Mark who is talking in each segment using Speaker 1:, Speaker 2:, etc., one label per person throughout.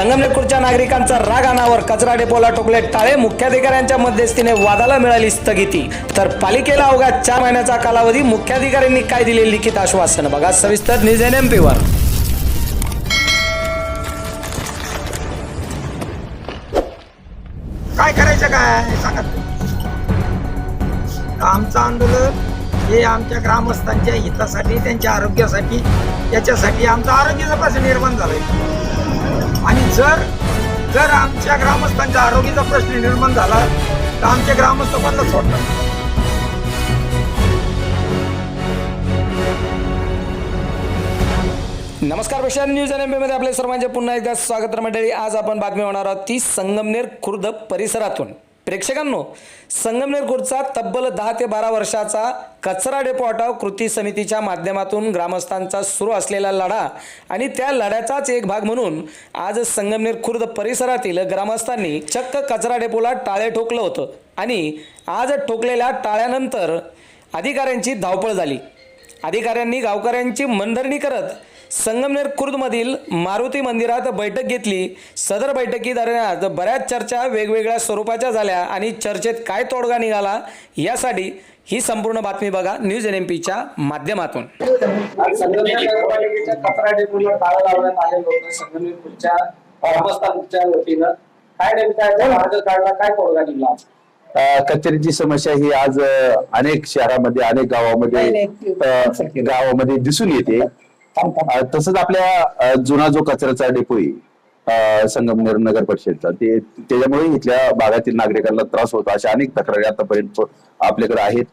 Speaker 1: संगमनेरपूरच्या नागरिकांचा राग अनावर कचरा डेपोला टोकले टाळे. मुख्याधिकाऱ्यांच्या मध्यस्थीने वादाला मिळाली स्थगिती. तर पालिकेला अवघ्या चार महिन्याचा कालावधी मुख्याधिकाऱ्यांनी काय दिले लिखित आश्वासन? बघा सविस्तर न्यूज एन एम पीवर
Speaker 2: काय करायचं काय? सांगा. आमचं आंदोलन हे आमच्या ग्रामस्थांच्या हितासाठी त्यांच्या आरोग्यासाठी याच्यासाठी आमचं आरोग्य प्रश्न निर्माण झालंय. जर जर आमच्या ग्रामस्थांच्या आरोग्याचा प्रश्न निर्माण झाला तर आमच्या ग्रामस्थ बंद सोडतात
Speaker 1: नमस्कार प्रशांत न्यूज एन एममध्ये आपल्या सर्वांचे पुन्हा एकदा स्वागत मंडळी. आज आपण बातमी होणार आहोत ती संगमनेर खुर्द परिसरातून. प्रेक्षकांनो संगमनेर खुर्दचा तब्बल दहा ते बारा वर्षाचा कचरा डेपो हटाव कृती समितीच्या माध्यमातून ग्रामस्थांचा सुरू असलेला लढा आणि त्या लढ्याचाच एक भाग म्हणून आज संगमनेर खुर्द परिसरातील ग्रामस्थांनी चक्क कचरा डेपोला टाळे ठोकलं होतं आणि आज ठोकलेल्या टाळ्यानंतर अधिकाऱ्यांची धावपळ झाली. अधिकाऱ्यांनी गावकऱ्यांची मनधरणी करत संगमनेर खुर्दमधील मारुती मंदिरात बैठक घेतली. सदर बैठकीदरम्यान बऱ्याच चर्चा वेगवेगळ्या स्वरूपाच्या झाल्या आणि चर्चेत काय तोडगा निघाला यासाठी ही संपूर्ण बातमी बघा न्यूज एन एम पीच्या माध्यमातून.
Speaker 3: आज संगमनेर नगरपालिकेच्या कचरा डेपोला टाळं लावण्यात आले होतं. संगमनेरच्या ग्रामस्थांच्या वतीनं. काय नेमका याचा मार्ग काढला काय तोडगा निघाला?
Speaker 4: अ, कचऱ्याची समस्या ही आज अनेक शहरामध्ये अनेक गावामध्ये गावामध्ये दिसून येते. तसंच आपल्या जुना जो कचऱ्याचा डेपो आहे संगमनेर नगर परिषदचा ते त्याच्यामुळे इथल्या भागातील नागरिकांना त्रास होतो अशा अनेक तक्रारी आतापर्यंत आपल्याकडे आहेत.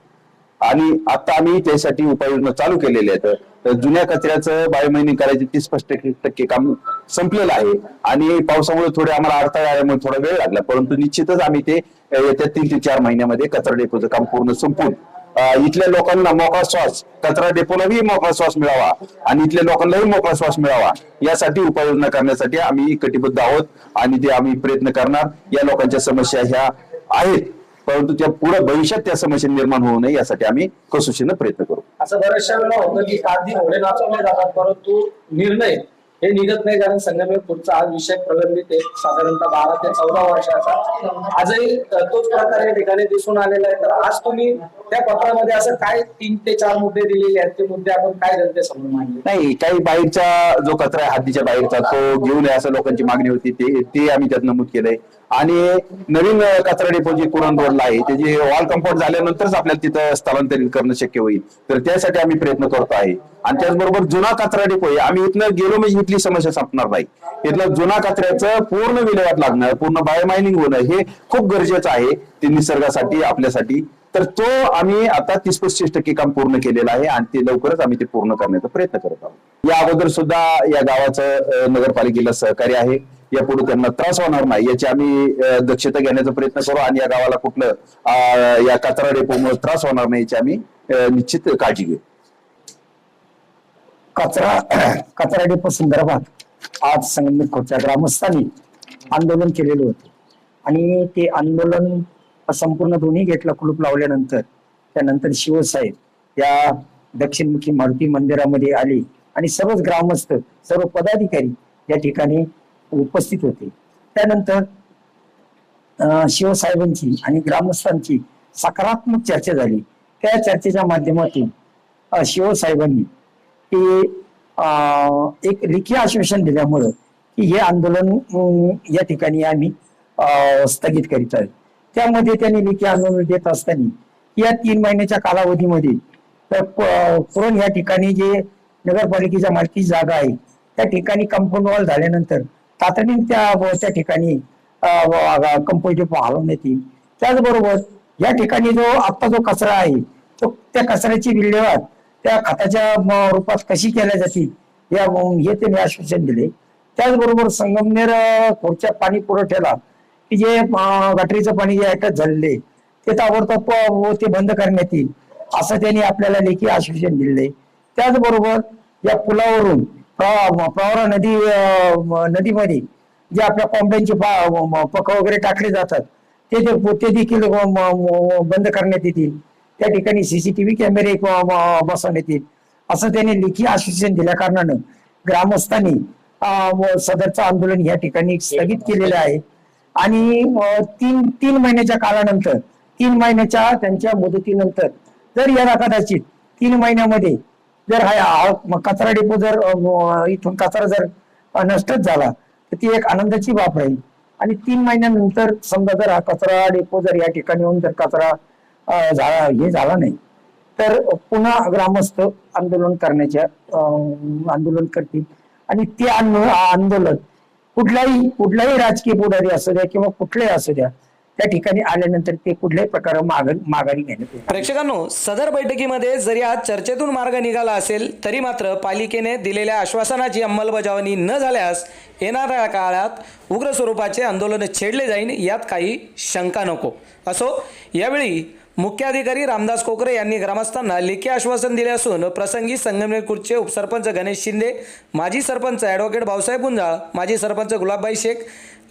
Speaker 4: आणि आता आम्ही त्यासाठी उपाययोजना चालू केलेल्या आहेत. तर जुन्या कचऱ्याचं बायोमायनिंग करायचे तीस पस्तीस टक्के काम संपलेलं आहे. आणि पावसामुळे थोडे आम्हाला अडथळा आल्यामुळे थोडा वेळ लागला. परंतु निश्चितच आम्ही ते येत्या तीन ते चार महिन्यामध्ये कचरा डेपोचं काम पूर्ण संपून इथल्या लोकांना मोकळा श्वास कचरा डेपोलाही मोकळा श्वास मिळावा आणि इथल्या लोकांनाही मोकळा श्वास मिळावा. यासाठी उपाययोजना करण्यासाठी आम्ही कटिबद्ध आहोत आणि ते आम्ही प्रयत्न करणार. या लोकांच्या समस्या ह्या आहेत परंतु त्या पुढे भविष्यात त्या समस्या निर्माण होऊ नये यासाठी आम्ही कसोशीनं प्रयत्न करू.
Speaker 3: असं बऱ्याचशा वेळा होतं की आधी घोडे नाचवले जातात परंतु निर्णय हे निघत नाही. कारण संगमनेर पुढचा आज विषय प्रलंबित आहे. साधारणतः बारा ते चौदा वर्षाचा. आजही तोच प्रकार या ठिकाणी दिसून आलेला आहे. तर आज तुम्ही त्या पत्रामध्ये असं काय तीन ते चार मुद्दे दिलेले आहेत? ते मुद्दे आपण काय जनतेसमोर मांडले?
Speaker 4: नाही काही बाहेरचा जो कचरा आहे हद्दीच्या बाहेरचा तो घेऊन नये असं लोकांची मागणी होती. ते ते आम्ही त्यात नमूद केलंय. आणि नवीन कचरा डेपो जे कुरण रोडला आहे त्याची वॉल कंपाऊंड झाल्यानंतरच आपल्याला तिथं स्थलांतरित करणं शक्य होईल. तर त्यासाठी आम्ही प्रयत्न करतो आहे. आणि त्याचबरोबर जुना कचरा डेपो आहे. आम्ही इथनं गेलो म्हणजे इथली समस्या संपणार नाही. इथला जुना कचऱ्याचं पूर्ण विल्हेवाट लागणं पूर्ण बायोमायनिंग होणं हे खूप गरजेचं आहे. ते निसर्गासाठी आपल्यासाठी तर तो आम्ही आता तीस पस्तीस टक्के काम पूर्ण केलेलं आहे आणि ते लवकरच आम्ही ते पूर्ण करण्याचा प्रयत्न करत आहोत. या अगोदर सुद्धा या गावाचं नगरपालिकेला सहकार्य आहे. यापुढे त्यांना त्रास होणार नाही याची आम्ही दक्षता घेण्याचा प्रयत्न करू आणि या गावाला कुठलं अं, या कचरा डेपोमुळे त्रास होणार नाही याची आम्ही निश्चित काळजी घेऊ.
Speaker 5: कचरा कचरा डेपो संदर्भात आज संगमनेर खोच्या ग्रामस्थांनी आंदोलन केलेलं होतं. आणि ते आंदोलन संपूर्ण दोन्ही गेटला कुलूप लावल्यानंतर त्यानंतर शिवसाहेब या दक्षिणमुखी मारुती मंदिरामध्ये आले आणि सर्वच ग्रामस्थ सर्व पदाधिकारी या ठिकाणी उपस्थित होते. त्यानंतर शिवसाहेबांची आणि ग्रामस्थांची सकारात्मक चर्चा झाली. त्या चर्चेच्या माध्यमातून शिवसाहेबांनी की अं, एक लेखी आश्वासन दिल्यामुळं की हे आंदोलन या ठिकाणी आम्ही अं, स्थगित करीत आहे त्यामध्ये त्यांनी लेखी आंदोलन देत असताना या तीन महिन्याच्या कालावधीमध्ये तर पुरण या ठिकाणी जे नगरपालिकेच्या मालकीची जागा आहे त्या ठिकाणी कंपाऊंड वॉल झाल्यानंतर तातडीने त्या त्या ठिकाणी कंपोस्ट हलवण्यात येईल. त्याचबरोबर या ठिकाणी जो आत्ता जो कचरा आहे तो त्या कचऱ्याची विल्हेवाट त्या खताच्या रूपात कशी केल्या जातील या हे त्यांनी आश्वासन दिले. त्याचबरोबर संगमनेर अं, खोरच्या पाणी पुरवठ्याला की जे गटरीचं पाणी जे अटक झालेले ते ताबडतोब ते बंद करण्यात येईल. असं त्यांनी आपल्याला लेखी आश्वासन दिले त्याचबरोबर या पुलावरून प्रवा- प्रवरा नदी नदीमध्ये जे आपल्या कोंबड्यांचे पा- पक वगैरे टाकले जातात ते ते देखील बंद करण्यात येतील. त्या ठिकाणी सीसीटीव्ही कॅमेरे बसवण्यात येतील असं त्यांनी लेखी आश्वासन दिल्या कारणानं ग्रामस्थांनी सदरचं आंदोलन या ठिकाणी स्थगित केलेलं आहे. आणि तीन तीन महिन्याच्या काळानंतर तीन महिन्याच्या त्यांच्या मुदतीनंतर जर याला कदाचित तीन महिन्यामध्ये जर हा कचरा डेपो जर इथून कचरा जर नष्टच झाला तर ती एक आनंदाची बाब राहील. आणि तीन महिन्यानंतर समजा जर हा कचरा डेपो जर या ठिकाणी येऊन जर कचरा झाला हे झाला नाही तर पुन्हा ग्रामस्थ आंदोलन करण्याच्या आंदोलन करतील. आणि ते आंदो- आंदोलन कुठलाही कुठलाही राजकीय पुढारी असू द्या किंवा कुठलाही असू द्या त्या ठिकाणी आल्यानंतर ते कुठल्याही प्रकारे माग माघारी घेण्यात
Speaker 1: प्रेक्षकांनो सदर बैठकीमध्ये जरी आज चर्चेतून मार्ग निघाला असेल तरी मात्र पालिकेने दिलेल्या आश्वासनाची अंमलबजावणी न झाल्यास येणाऱ्या काळात उग्र स्वरूपाचे आंदोलन छेडले जाईल यात काही शंका नको. असो यावेळी मुख्याधिकारी रामदास कोकरे यांनी ग्रामस्थांना लेखी आश्वासन दिले असून प्रसंगी संगमनेर उपसरपंच गणेश शिंदे माजी सरपंच ॲडव्होकेट भाऊसाहेब गुंजाळ माजी सरपंच गुलाबबाई शेख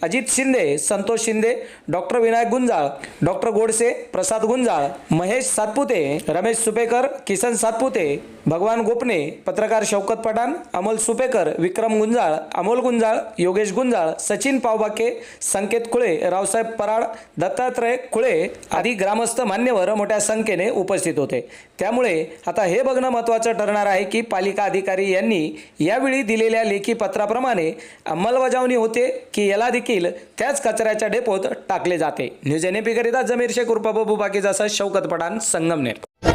Speaker 1: अजित शिंदे संतोष शिंदे डॉक्टर विनायक गुंजाळ डॉक्टर गोडसे प्रसाद गुंजाळ महेश सातपुते रमेश सुपेकर किसन सातपुते भगवान गोपने पत्रकार शौकत पठाण अमोल सुपेकर विक्रम गुंजाळ अमोल गुंजाळ योगेश गुंजाळ सचिन पावबाके संकेत खुळे रावसाहेब पराड दत्तात्रय खुळे आदी ग्रामस्थ मान्यवर मोठ्या संख्येने उपस्थित होते. त्यामुळे आता हे बघणं महत्त्वाचं ठरणार आहे की पालिका अधिकारी यांनी यावेळी दिलेल्या लेखी पत्राप्रमाणे अंमलबजावणी होते की याला देखील त्याच कचऱ्याच्या डेपोत टाकले जाते. न्यूज एन एपीकरिता जमीर शेख उर्फ बाबू बाकीचा शौकत पठाण संगमनेर.